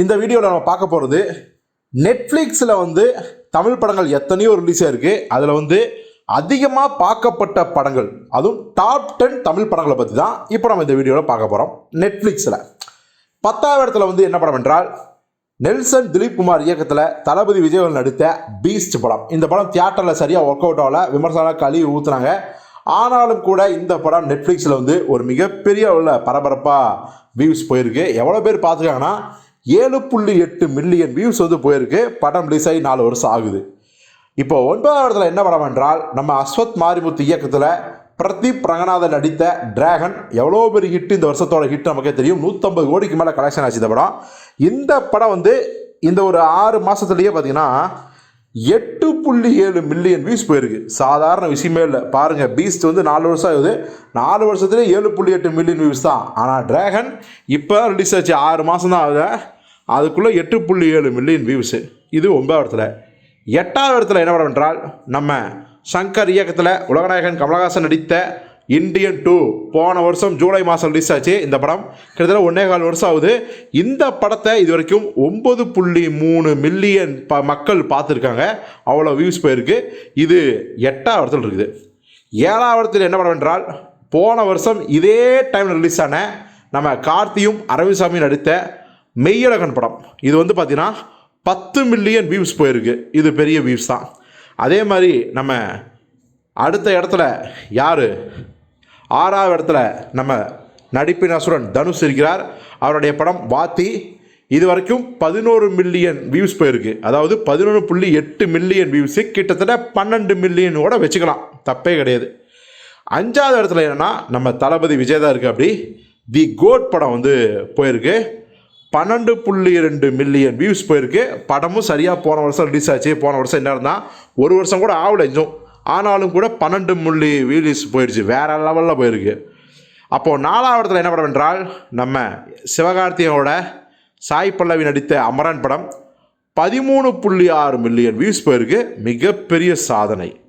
இந்த வீடியோவில் நம்ம பார்க்க போகிறது நெட்ஃப்ளிக்ஸில் வந்து தமிழ் படங்கள் எத்தனையோ ரிலீஸ் ஆயிருக்கு. அதில் வந்து அதிகமாக பார்க்கப்பட்ட படங்கள் அதுவும் டாப் டென் தமிழ் படங்களை பற்றி தான் இப்போ நம்ம இந்த வீடியோவில் பார்க்க போகிறோம் நெட்ஃப்ளிக்ஸில் பத்தாவது இடத்துல வந்து என்ன படம் என்றால் நெல்சன் திலீப் குமார் இயக்கத்தில் தளபதி விஜயவன் நடித்த பீஸ்ட் படம். இந்த படம் தியேட்டரில் சரியாக ஒர்க் அவுட் ஆகல விமர்சனம் கழுவி ஊற்றுனாங்க ஆனாலும் கூட இந்த படம் நெட்ஃப்ளிக்ஸில் வந்து ஒரு மிகப்பெரிய உள்ள பரபரப்பாக வியூஸ் போயிருக்கு. எவ்வளோ பேர் பார்த்துருக்காங்கன்னா ஏழு புள்ளி எட்டு மில்லியன் வியூஸ் வந்து போயிருக்கு. படம் ரிலீஸ் ஆகி நாலு வருஷம் ஆகுது. இப்போ ஒன்பதாம் இடத்துல என்ன படம் என்றால் நம்ம அஸ்வத் மாரிமுத்து இயக்கத்தில் பிரதீப் ரங்கநாதன் நடித்த டிராகன் எவ்வளோ பெரிய ஹிட் இந்த வருஷத்தோட ஹிட் நமக்கே தெரியும். நூற்றம்பது கோடிக்கு மேலே கலெக்ஷன் ஆச்சு இந்த படம். இந்த படம் வந்து இந்த ஒரு ஆறு மாதத்துலேயே பார்த்தீங்கன்னா எட்டு புள்ளி ஏழு மில்லியன் வியூஸ் போயிருக்கு. சாதாரண விஷயமே இல்லை. பாருங்கள் பீஸ்ட் வந்து நாலு வருஷம் ஆகுது. நாலு வருஷத்துலேயே ஏழு புள்ளி எட்டு மில்லியன் வியூஸ் தான். ஆனால் டிராகன் இப்போ ரிலீஸ் ஆச்சு. ஆறு மாதம் தான் ஆகுது. அதுக்குள்ளே எட்டு புள்ளி ஏழு மில்லியன் வியூஸு இது ஒன்பதாவது இடத்துல. எட்டாவது இடத்துல என்ன படம் என்றால் நம்ம சங்கர் இயக்கத்தில் உலகநாயகன் கமலஹாசன் நடித்த இந்தியன் டூ போன வருஷம் ஜூலை மாதம் ரிலீஸ் ஆச்சு. இந்த படம் கிட்டத்தட்ட ஒன்றே கால் வருஷம் ஆகுது. இந்த படத்தை இது வரைக்கும் ஒம்பது புள்ளி மூணு மில்லியன் ப மக்கள் பார்த்துருக்காங்க. அவ்வளோ வியூஸ் போயிருக்கு. இது எட்டாவது இடத்துல இருக்குது. ஏழாவது இடத்துல என்ன படம் என்றால் போன வருஷம் இதே டைமில் ரிலீஸ் ஆன நம்ம கார்த்தியும் அரவிசாமியும் நடித்த மெய்யழகன் படம். இது வந்து பார்த்தீங்கன்னா பத்து மில்லியன் வியூஸ் போயிருக்கு. இது பெரிய வியூஸ் தான். அதே மாதிரி நம்ம அடுத்த இடத்துல யார்? ஆறாவது இடத்துல நம்ம நடிப்பின் அசுரன் தனுஷ் இருக்கிறார். அவருடைய படம் வாத்தி. இது வரைக்கும் பதினோரு மில்லியன் வியூஸ் போயிருக்கு. அதாவது பதினொன்று புள்ளி எட்டு மில்லியன் வியூஸு கிட்டத்தட்ட பன்னெண்டு மில்லியனோட வச்சுக்கலாம். தப்பே கிடையாது. அஞ்சாவது இடத்துல என்னென்னா நம்ம தளபதி விஜய் தான் இருக்குது அப்படி. தி கோட் படம் வந்து போயிருக்கு. பன்னெண்டு புள்ளி ரெண்டு மில்லியன் வியூஸ் போயிருக்கு. படமும் சரியாக போன வருஷம் ரிலீஸ் ஆச்சு. போன வருஷம் என்ன இருந்தால் ஒரு வருஷம் கூட ஆகல இன்னும். ஆனாலும் கூட பன்னெண்டு புள்ளி வியூஸ் போயிடுச்சு. வேறு லெவலில் போயிருக்கு. அப்போது நாலாவது இடத்துல என்ன படம் என்றால் நம்ம சிவகார்த்தியோட சாய் பல்லவி நடித்த அமரன் படம் பதிமூணு புள்ளி ஆறு மில்லியன் வியூஸ் போயிருக்கு. மிகப்பெரிய சாதனை.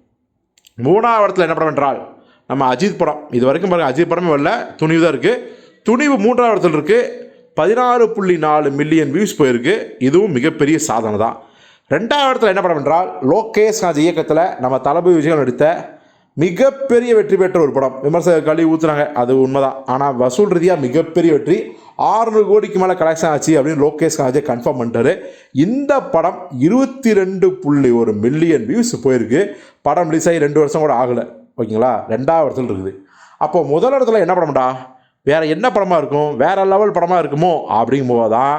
மூணாவது இடத்துல என்ன படம் என்றால் நம்ம அஜித் படம். இது வரைக்கும் பாருங்கள் அஜித் படமே வரல. துணிவு தான் இருக்குது துணிவு மூன்றாவது இடத்துல இருக்குது பதினாறு புள்ளி நாலு மில்லியன் வியூஸ் போயிருக்கு. இதுவும் மிகப்பெரிய சாதனை தான் ரெண்டாவது இடத்துல என்ன படம் என்றால் லோகேஷ் ராஜ் இயக்கத்தில் நம்ம தளபதி விஜயன் நடித்த மிகப்பெரிய வெற்றி பெற்ற ஒரு படம். விமர்சகர் கழுவி ஊற்றுனாங்க அது உண்மைதான். ஆனால் வசூல் ரீதியாக மிகப்பெரிய வெற்றி. ஆறுநூறு கோடிக்கு மேலே கலெக்ஷன் ஆச்சு அப்படின்னு லோகேஷ் ராஜே கன்ஃபார்ம் பண்ணிட்டாரு. இந்த படம் இருபத்தி ரெண்டு புள்ளி ஒரு மில்லியன் வியூஸ் போயிருக்கு. படம் ரிலீஸ் ஆகி ரெண்டு வருஷம் கூட ஆகலை. ஓகேங்களா? ரெண்டாவது இடத்துல இருக்குது. அப்போ முதல் இடத்துல என்ன படம்டா? வேற என்ன படமாக இருக்கும்? வேற லெவல் படமாக இருக்குமோ? அப்படிங்கும்போது தான்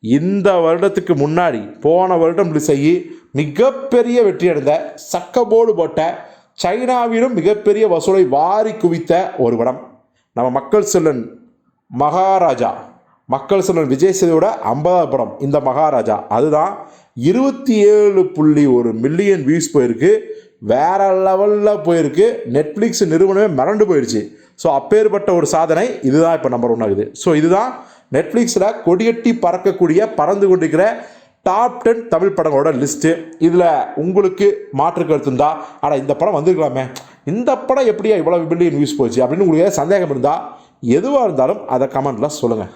இந்த வருடத்துக்கு முன்னாடி போன வருடம் ரிலீஸ் ஆகி மிகப்பெரிய வெற்றி அடைந்த சக்கபோர்டு போட்ட சைனாவிலும் மிகப்பெரிய வசூலை வாரி குவித்த ஒரு படம். நம்ம மக்கள் செல்லன் மகாராஜா. மக்கள் செல்வன் விஜய் சேதியோட ஐம்பதாவது படம் இந்த மகாராஜா. அதுதான் இருபத்தி ஏழு புள்ளி ஒரு மில்லியன் வியூஸ் போயிருக்கு. வேற லெவலில் போயிருக்கு. நெட்ஃப்ளிக்ஸ் நிறுவனமே மறண்டு போயிடுச்சு. ஸோ அப்பேற்பட்ட ஒரு சாதனை இதுதான் இப்போ நம்பர் ஒன் ஆகுது. ஸோ இதுதான் நெட்ஃப்ளிக்ஸில் கொடியட்டி பறக்கக்கூடிய பறந்து கொண்டிருக்கிற டாப் டென் தமிழ் படங்களோட லிஸ்ட்டு இதில் உங்களுக்கு மாற்று கருத்து இருந்தால் ஆனால் இந்த படம் வந்திருக்கலாமே. இந்த படம் எப்படியா இவ்வளோ பில்லியன் வியூஸ் போச்சு அப்படின்னு உங்களுக்கு சந்தேகம் இருந்தால் எதுவாக இருந்தாலும் அதை கமெண்ட்டில் சொல்லுங்கள்